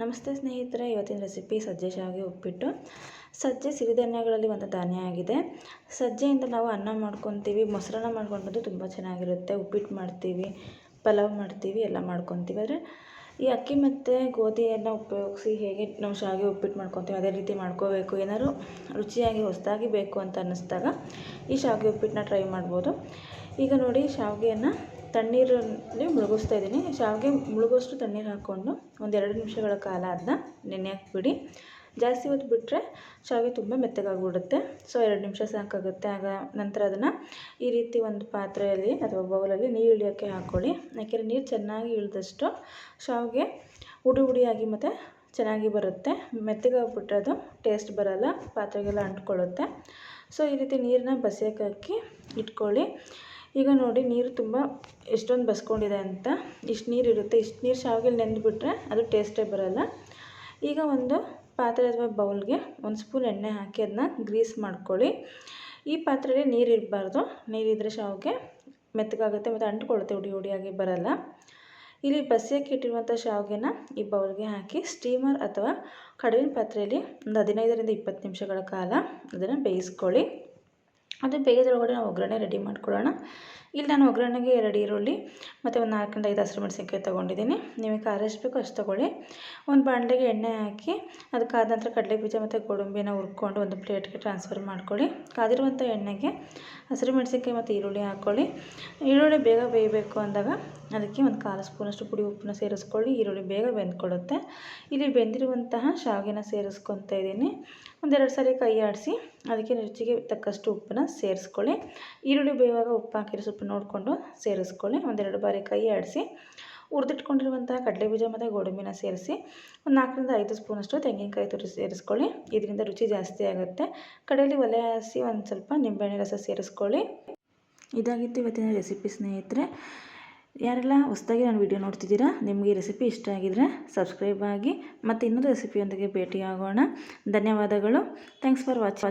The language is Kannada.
ನಮಸ್ತೆ ಸ್ನೇಹಿತರೆ, ಇವತ್ತಿನ ರೆಸಿಪಿ ಸಜ್ಜೆ ಶಾವಿಗೆ ಉಪ್ಪಿಟ್ಟು. ಸಜ್ಜೆ ಸಿರಿಧಾನ್ಯಗಳಲ್ಲಿ ಒಂದು ಧಾನ್ಯ ಆಗಿದೆ. ಸಜ್ಜೆಯಿಂದ ನಾವು ಅನ್ನ ಮಾಡ್ಕೊತೀವಿ, ಮೊಸರನ್ನ ಮಾಡ್ಕೊಂಡು ತುಂಬ ಚೆನ್ನಾಗಿರುತ್ತೆ. ಉಪ್ಪಿಟ್ಟು ಮಾಡ್ತೀವಿ, ಪಲಾವ್ ಮಾಡ್ತೀವಿ, ಎಲ್ಲ ಮಾಡ್ಕೊತೀವಿ. ಆದರೆ ಈ ಅಕ್ಕಿ ಮತ್ತು ಗೋಧಿಯನ್ನು ಉಪಯೋಗಿಸಿ ಹೇಗೆ ನಾವು ಶಾವಿಗೆ ಉಪ್ಪಿಟ್ಟು ಮಾಡ್ಕೊತೀವಿ, ಅದೇ ರೀತಿ ಮಾಡ್ಕೋಬೇಕು. ಏನಾದ್ರು ರುಚಿಯಾಗಿ ಹೊಸದಾಗಿ ಬೇಕು ಅಂತ ಅನ್ನಿಸ್ದಾಗ ಈ ಶಾವಿಗೆ ಉಪ್ಪಿಟ್ಟನ್ನ ಟ್ರೈ ಮಾಡ್ಬೋದು. ಈಗ ನೋಡಿ, ಶಾವಿಗೆಯನ್ನು ತಣ್ಣೀರಲ್ಲಿ ಮುಳುಗಿಸ್ತಾ ಇದ್ದೀನಿ. ಶಾವಿಗೆ ಮುಳುಗೋಷ್ಟು ತಣ್ಣೀರು ಹಾಕ್ಕೊಂಡು ಒಂದೆರಡು ನಿಮಿಷಗಳ ಕಾಲ ಅದನ್ನ ನೆನೆ ಹಾಕ್ಬಿಡಿ. ಜಾಸ್ತಿ ಹೊತ್ತು ಬಿಟ್ಟರೆ ಶಾವಿಗೆ ತುಂಬ ಮೆತ್ತಗಾಗ್ಬಿಡುತ್ತೆ. ಸೊ, ಎರಡು ನಿಮಿಷ ಸಾಕಾಗುತ್ತೆ. ಆಗ ನಂತರ ಅದನ್ನು ಈ ರೀತಿ ಒಂದು ಪಾತ್ರೆಯಲ್ಲಿ ಅಥವಾ ಬೌಲಲ್ಲಿ ನೀರು ಇಳಿಯೋಕ್ಕೆ ಹಾಕ್ಕೊಳ್ಳಿ ಯಾಕೆಂದರೆ ನೀರು ಚೆನ್ನಾಗಿ ಇಳಿದಷ್ಟು ಶಾವಿಗೆ ಉಡಿ ಉಡಿಯಾಗಿ ಮತ್ತು ಚೆನ್ನಾಗಿ ಬರುತ್ತೆ. ಮೆತ್ತಗಾಗ್ಬಿಟ್ರೆ ಅದು ಟೇಸ್ಟ್ ಬರೋಲ್ಲ, ಪಾತ್ರೆಗೆಲ್ಲ ಅಂಟ್ಕೊಳ್ಳುತ್ತೆ. ಸೊ, ಈ ರೀತಿ ನೀರನ್ನ ಬಸಿಯೋಕೆ ಹಾಕಿ ಇಟ್ಕೊಳ್ಳಿ. ಈಗ ನೋಡಿ ನೀರು ತುಂಬ ಎಷ್ಟೊಂದು ಬಸ್ಕೊಂಡಿದೆ ಅಂತ. ಇಷ್ಟು ನೀರು ಇರುತ್ತೆ. ಇಷ್ಟು ನೀರು ಶಾವಿಗೆಲಿ ನೆಂದುಬಿಟ್ರೆ ಅದು ಟೇಸ್ಟೇ ಬರೋಲ್ಲ. ಈಗ ಒಂದು ಪಾತ್ರೆ ಅಥವಾ ಬೌಲ್ಗೆ ಒಂದು ಸ್ಪೂನ್ ಎಣ್ಣೆ ಹಾಕಿ ಅದನ್ನ ಗ್ರೀಸ್ ಮಾಡ್ಕೊಳ್ಳಿ. ಈ ಪಾತ್ರೆಯಲ್ಲಿ ನೀರು ಇರಬಾರ್ದು. ನೀರಿದ್ದರೆ ಶಾವಿಗೆ ಮೆತ್ತಗಾಗುತ್ತೆ ಮತ್ತು ಅಂಟ್ಕೊಳ್ಳುತ್ತೆ ಉಡಿ ಉಡಿಯಾಗಿ ಬರೋಲ್ಲ. ಇಲ್ಲಿ ಬಸಿಯಕ್ಕೆ ಇಟ್ಟಿರುವಂಥ ಶಾವಿಗೆನ ಈ ಬೌಲ್ಗೆ ಹಾಕಿ ಸ್ಟೀಮರ್ ಅಥವಾ ಕಡುವಿನ ಪಾತ್ರೆಯಲ್ಲಿ ಒಂದು ಹದಿನೈದರಿಂದ ಇಪ್ಪತ್ತು ನಿಮಿಷಗಳ ಕಾಲ ಅದನ್ನು ಬೇಯಿಸ್ಕೊಳ್ಳಿ. ಅದು ಬೇಗದೊಳಗಡೆ ನಾವು ಒಗ್ಗರಣೆ ರೆಡಿ ಮಾಡ್ಕೊಳ್ಳೋಣ. ಇಲ್ಲಿ ನಾನು ಒಗ್ಗರಣೆಗೆ ಎರಡು ಈರುಳ್ಳಿ ಮತ್ತು ಒಂದು ನಾಲ್ಕರಿಂದ ಐದು ಹಸಿರು ಮೆಣಸಿನ್ಕಾಯಿ ತೊಗೊಂಡಿದ್ದೀನಿ. ನಿಮಗೆ ಖಾರ ಎಷ್ಟು ಬೇಕೋ ಅಷ್ಟು ತೊಗೊಳ್ಳಿ. ಒಂದು ಬಾಣಲೆಗೆ ಎಣ್ಣೆ ಹಾಕಿ ಅದಕ್ಕೆ ಆದ ನಂತರ ಕಡಲೆ ಬೀಜ ಮತ್ತು ಗೋಡಂಬಿನ ಹುರ್ಕೊಂಡು ಒಂದು ಪ್ಲೇಟ್ಗೆ ಟ್ರಾನ್ಸ್ಫರ್ ಮಾಡ್ಕೊಳ್ಳಿ. ಕಾದಿರುವಂಥ ಎಣ್ಣೆಗೆ ಹಸಿರು ಮೆಣಸಿನ್ಕಾಯಿ ಮತ್ತು ಈರುಳ್ಳಿ ಹಾಕ್ಕೊಳ್ಳಿ ಈರುಳ್ಳಿ ಬೇಗ ಬೇಯಬೇಕು ಅಂದಾಗ ಅದಕ್ಕೆ ಒಂದು ಕಾಲು ಸ್ಪೂನಷ್ಟು ಪುಡಿ ಉಪ್ಪನ್ನ ಸೇರಿಸ್ಕೊಳ್ಳಿ. ಈರುಳ್ಳಿ ಬೇಗ ಬೆಂದ್ಕೊಳ್ಳುತ್ತೆ. ಇಲ್ಲಿ ಬೆಂದಿರುವಂತಹ ಶಾವಿಗೆನ ಸೇರಿಸ್ಕೊತಾ ಇದ್ದೀನಿ. ಒಂದೆರಡು ಸಾರಿ ಕೈ ಆಡಿಸಿ ಅದಕ್ಕೆ ರುಚಿಗೆ ತಕ್ಕಷ್ಟು ಉಪ್ಪನ್ನ ಸೇರಿಸ್ಕೊಳ್ಳಿ. ಈರುಳ್ಳಿ ಬೇಯುವಾಗ ಉಪ್ಪು ಹಾಕಿರೋ ಸ್ವಲ್ಪ ನೋಡಿಕೊಂಡು ಸೇರಿಸ್ಕೊಳ್ಳಿ. ಒಂದೆರಡು ಬಾರಿ ಕೈ ಆಡಿಸಿ ಹುರ್ದಿಟ್ಕೊಂಡಿರುವಂಥ ಕಡಲೆ ಬೀಜ ಮತ್ತು ಗೋಡಂಬಿನ ಸೇರಿಸಿ, ಒಂದು ನಾಲ್ಕರಿಂದ ಐದು ಸ್ಪೂನಷ್ಟು ತೆಂಗಿನಕಾಯಿ ತುರಿ ಸೇರಿಸ್ಕೊಳ್ಳಿ. ಇದರಿಂದ ರುಚಿ ಜಾಸ್ತಿ ಆಗುತ್ತೆ. ಕಡೆಯಲ್ಲಿ ಒಲೆ ಹಾಸಿ ಒಂದು ಸ್ವಲ್ಪ ನಿಂಬೆಹಣ್ಣೆ ರಸ ಸೇರಿಸ್ಕೊಳ್ಳಿ. ಇದಾಗಿತ್ತು ಇವತ್ತಿನ ರೆಸಿಪಿ ಸ್ನೇಹಿತರೆ. ಯಾರೆಲ್ಲ ಹೊಸದಾಗಿ ನಾನು ವಿಡಿಯೋ ನೋಡ್ತಿದ್ದೀರಾ, ನಿಮಗೆ ರೆಸಿಪಿ ಇಷ್ಟ ಆಗಿದರೆ ಸಬ್ಸ್ಕ್ರೈಬ್ ಆಗಿ ಮತ್ತು ಇನ್ನೊಂದು ರೆಸಿಪಿಯೊಂದಿಗೆ ಭೇಟಿಯಾಗೋಣ. ಧನ್ಯವಾದಗಳು. Thanks for watch.